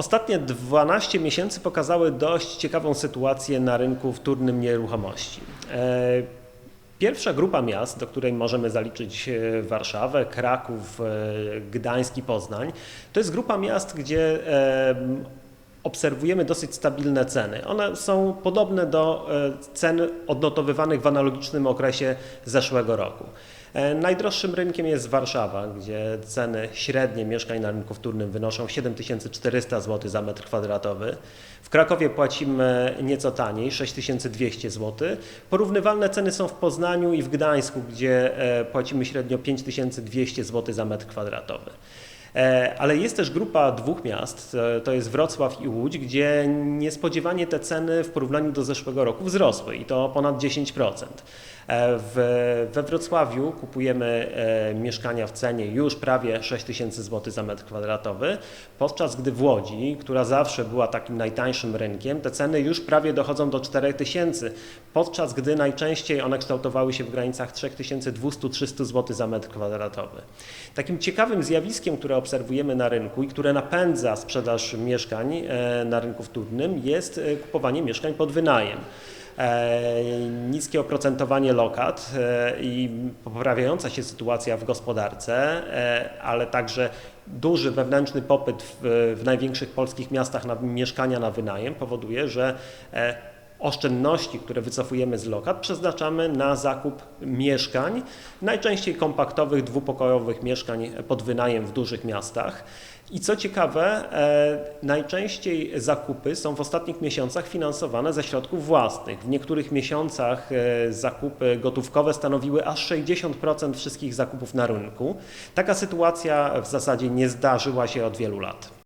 Ostatnie 12 miesięcy pokazały dość ciekawą sytuację na rynku wtórnym nieruchomości. E, Pierwsza grupa miast, do której możemy zaliczyć e, Warszawę, Kraków, e, Gdańsk i Poznań, to jest grupa miast, gdzie obserwujemy dosyć stabilne ceny. One są podobne do cen odnotowywanych w analogicznym okresie zeszłego roku. E, Najdroższym rynkiem jest Warszawa, gdzie ceny średnie mieszkań na rynku wtórnym wynoszą 7400 zł za metr kwadratowy. W Krakowie płacimy nieco taniej, 6200 zł. Porównywalne ceny są w Poznaniu i w Gdańsku, gdzie e, płacimy średnio 5200 zł za metr kwadratowy. E, Ale jest też grupa dwóch miast, e, to jest Wrocław i Łódź, gdzie niespodziewanie te ceny w porównaniu do zeszłego roku wzrosły i to ponad 10%. E, W, we Wrocławiu kupujemy mieszkania w cenie już prawie 6 tysięcy zł za metr kwadratowy, podczas gdy w Łodzi, która zawsze była takim najtańszym rynkiem, te ceny już prawie dochodzą do 4 tysięcy, podczas gdy najczęściej one kształtowały się w granicach 3200-300 zł za metr kwadratowy. Takim ciekawym zjawiskiem, które obserwujemy na rynku i które napędza sprzedaż mieszkań e, na rynku wtórnym jest e, kupowanie mieszkań pod wynajem. E, niskie oprocentowanie lokat i poprawiająca się sytuacja w gospodarce, ale także duży wewnętrzny popyt w, w największych polskich miastach na mieszkania na wynajem powoduje, że oszczędności, które wycofujemy z lokat, przeznaczamy na zakup mieszkań, najczęściej kompaktowych, dwupokojowych mieszkań pod wynajem w dużych miastach. I co ciekawe, e, najczęściej zakupy są w ostatnich miesiącach finansowane ze środków własnych. W niektórych miesiącach e, zakupy gotówkowe stanowiły aż 60% wszystkich zakupów na rynku. Taka sytuacja w zasadzie nie zdarzyła się od wielu lat.